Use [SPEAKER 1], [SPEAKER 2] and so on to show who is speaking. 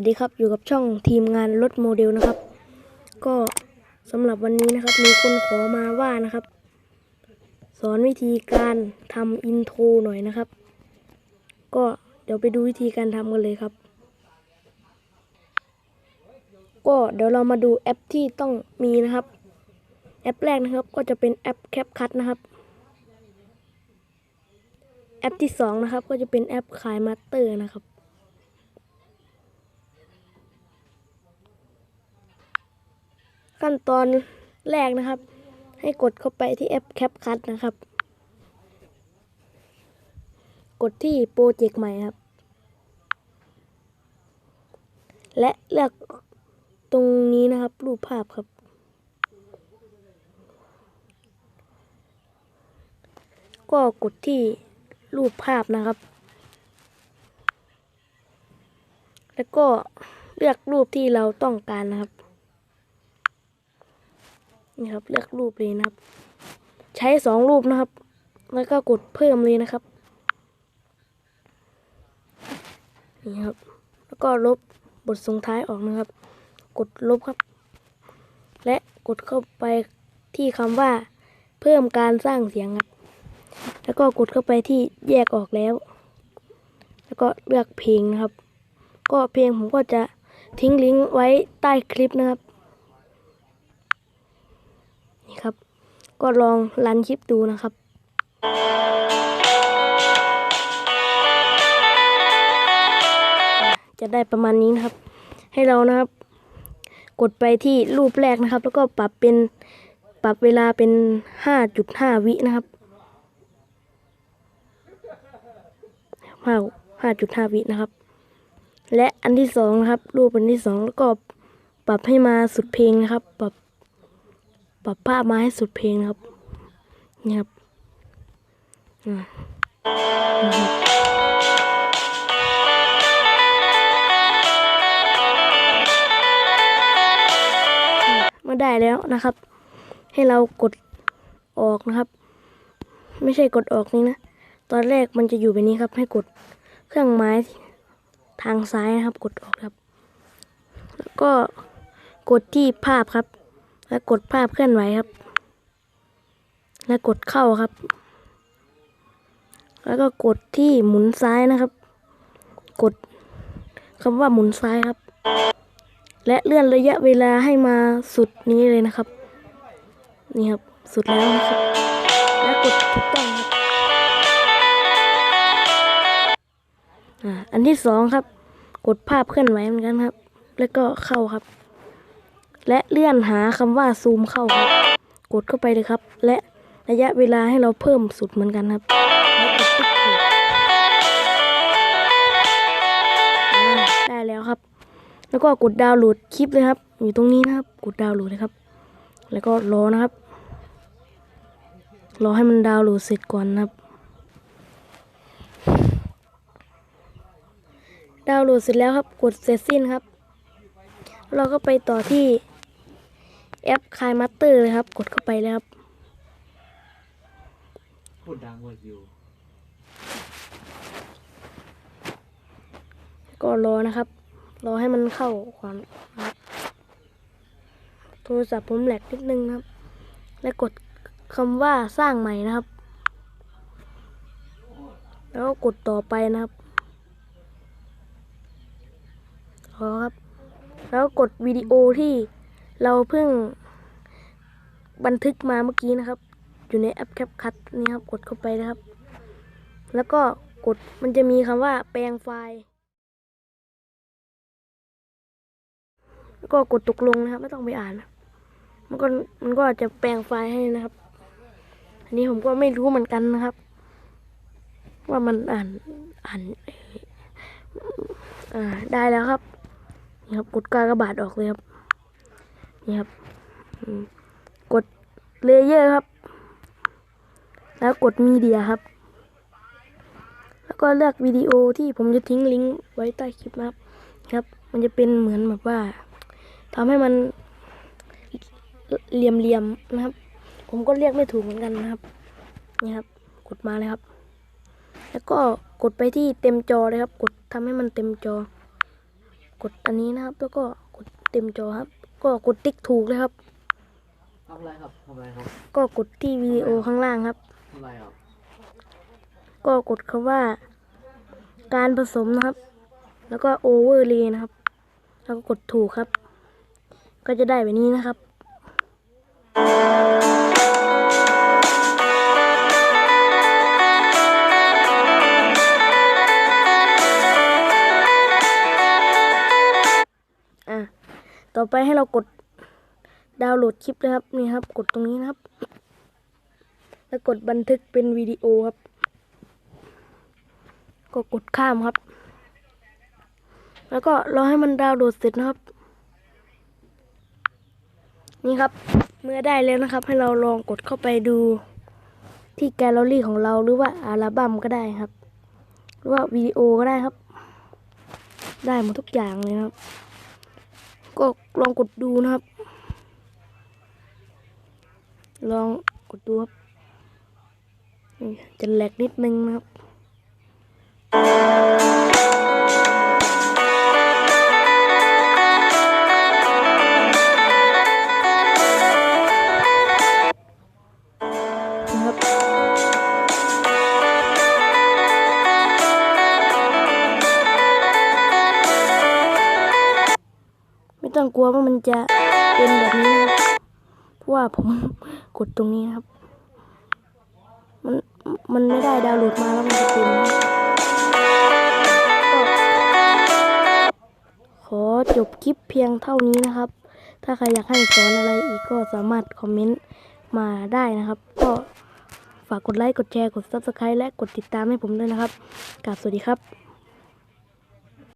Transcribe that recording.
[SPEAKER 1] วัสดีครับอยู่กับช่องทีมงานรถโมเดลนะครับ ก็สำหรับวันนี้นะครับ มีคนขอมาว่านะครับ สอนวิธีการทำอินโทรหน่อยนะครับ ก็เดี๋ยวไปดูวิธีการทำกันเลยครับ ก็เดี๋ยวเรามาดูแอปที่ต้องมีนะครับ แอปแรกนะครับก็จะเป็นแอป CapCut นะครับ แอปที่สองนะครับก็จะเป็นแอปขายมาสเตอร์นะครับ ขั้นตอนแรกนะครับ ให้กดเข้าไปที่แอป CapCut นะครับ กดที่โปรเจกต์ใหม่ครับ และเลือกตรงนี้นะครับ รูปภาพครับ ก็กดที่รูปภาพนะครับ แล้วก็เลือกรูปที่เราต้องการนะครับ นี่ครับ เลือกรูปเลยนะครับ ใช้สองรูปนะครับ แล้วก็กดเพิ่มเลยนะครับ นี่ครับ แล้วก็ลบบทส่งท้ายออกนะครับ กดลบครับ และกดเข้าไปที่คำว่า เพิ่มการสร้างเสียงครับ แล้วก็กดเข้าไปที่แยกออกแล้ว แล้วก็เลือกเพลงนะครับ ก็เพลงผมก็จะทิ้งลิงก์ไว้ใต้คลิปนะครับ ครับ ก็ลองรันคลิปดูนะครับจะได้ประมาณนี้นะครับ ให้เรานะครับ กดไปที่รูปแรกนะครับ แล้วก็ปรับเป็นปรับเวลาเป็นห้าจุดห้าวินะครับห้าห้าจุดห้าวินะครับ และอันที่สองนะครับ รูปอันที่สองแล้วก็ปรับให้มาสุดเพลงนะครับ ปรับ ปรับภาพมาให้สุดเพลงนะครับนี่ครับอ่านี่ครับเมื่อได้แล้วนะครับ ให้เรากดออกนะครับ ไม่ใช่กดออกนี่นะ ตอนแรกมันจะอยู่แบบนี้ครับ ให้กดเครื่องไม้ทางซ้ายนะครับ กดออกครับ แล้วก็กดที่ภาพครับ แล้วกดภาพเคลื่อนไหวครับ แล้วกดเข้าครับ แล้วก็กดที่หมุนซ้ายนะครับ กดคำว่าหมุนซ้ายครับ และเลื่อนระยะเวลาให้มาสุดนี้เลยนะครับ นี่ครับสุดแล้วนะครับ แล้วกดถูกต้องครับอันที่สองครับ กดภาพเคลื่อนไหวเหมือนกันครับ แล้วก็เข้าครับ และเลื่อนหาคำว่าซูมเข้าครับ กดเข้าไปเลยครับ และระยะเวลาให้เราเพิ่มสุดเหมือนกันครับได้แล้วครับ แล้วก็กดดาวน์โหลดคลิปเลยครับ อยู่ตรงนี้นะครับ กดดาวน์โหลดเลยครับ แล้วก็รอนะครับ รอให้มันดาวน์โหลดเสร็จก่อนนะครับ ดาวน์โหลดเสร็จแล้วครับ กดเสร็จสิ้นครับ เราก็ไปต่อที่ แอปคายมาสเตอร์เลยครับ กดเข้าไปเลยครับ
[SPEAKER 2] พูดดังกว่าอยู่
[SPEAKER 1] ก็รอนะครับ รอให้มันเข้าก่อนนะครับโทรศัพท์ผมแหลกนิดนึงนะครับ และกดคำว่าสร้างใหม่นะครับ แล้วก็กดต่อไปนะครับรอครับ แล้วกดวิดีโอที่ เราเพิ่งบันทึกมาเมื่อกี้นะครับ อยู่ในแอป CapCut นี่ครับ กดเข้าไปนะครับ แล้วก็กดมันจะมีคำว่าแปลงไฟล์แล้วก็กดตกลงนะครับ ไม่ต้องไปอ่านนะมันก็มันก็จะแปลงไฟล์ให้นะครับ อันนี้ผมก็ไม่รู้เหมือนกันนะครับ ว่ามันอ่านอ่านอ่าได้แล้วครับนี่ครับกดกากบาทออกเลยครับ นี่ครับ กดเลเยอร์ครับ แล้วกดมีเดียครับ แล้วก็เลือกวิดีโอที่ผมจะทิ้งลิงก์ไว้ใต้คลิปนะครับครับ มันจะเป็นเหมือนแบบว่าทำให้มันเหลี่ยมๆนะครับ ผมก็เรียกไม่ถูกเหมือนกันนะครับนี่ครับ กดมาเลยครับ แล้วก็กดไปที่เต็มจอเลยครับ กดทำให้มันเต็มจอ กดอันนี้นะครับ แล้วก็กดเต็มจอครับ ก็กดติ๊กถูกเลยครับ
[SPEAKER 2] ทำอะไรครับทำอะไรครับ
[SPEAKER 1] ก็กดที่วิดีโอข้างล่างครับ
[SPEAKER 2] ทำอะไรครับ
[SPEAKER 1] ก็กดคำว่า การผสมนะครับ แล้วก็โอเวอร์เลย์นะครับ แล้วก็กดถูกครับ ก็จะได้แบบนี้นะครับ ต่อไปให้เรากดดาวน์โหลดคลิปนะครับนี่ครับ กดตรงนี้นะครับ แล้วกดบันทึกเป็นวิดีโอครับ ก็กดข้ามครับ แล้วก็รอให้มันดาวน์โหลดเสร็จนะครับ นี่ครับ เมื่อได้แล้วนะครับ ให้เราลองกดเข้าไปดูที่แกลเลอรี่ของเราหรือว่าอัลบั้มก็ได้ครับ หรือว่าวิดีโอก็ได้ครับ ได้หมดทุกอย่างเลยครับ ก็ลองกดดูนะครับ ลองกดดูครับจะแหลกนิดนึงนะครับ ลัวว่ามันจะเป็นแบบนี้นะครับเพราะว่าผมกดตรงนี้นะครับ มันมันไม่ได้ดาวน์โหลดมาแล้วมันจะเป็นขอจบคลิปเพียงเท่านี้นะครับ ถ้าใครอยากให้สอนอะไรอีกก็สามารถคอมเมนต์มาได้นะครับ ก็ฝากกดไลค์ กดแชร์ กด Subscribe และกดติดตามให้ผมด้วยนะครับกราบสวัสดีครับ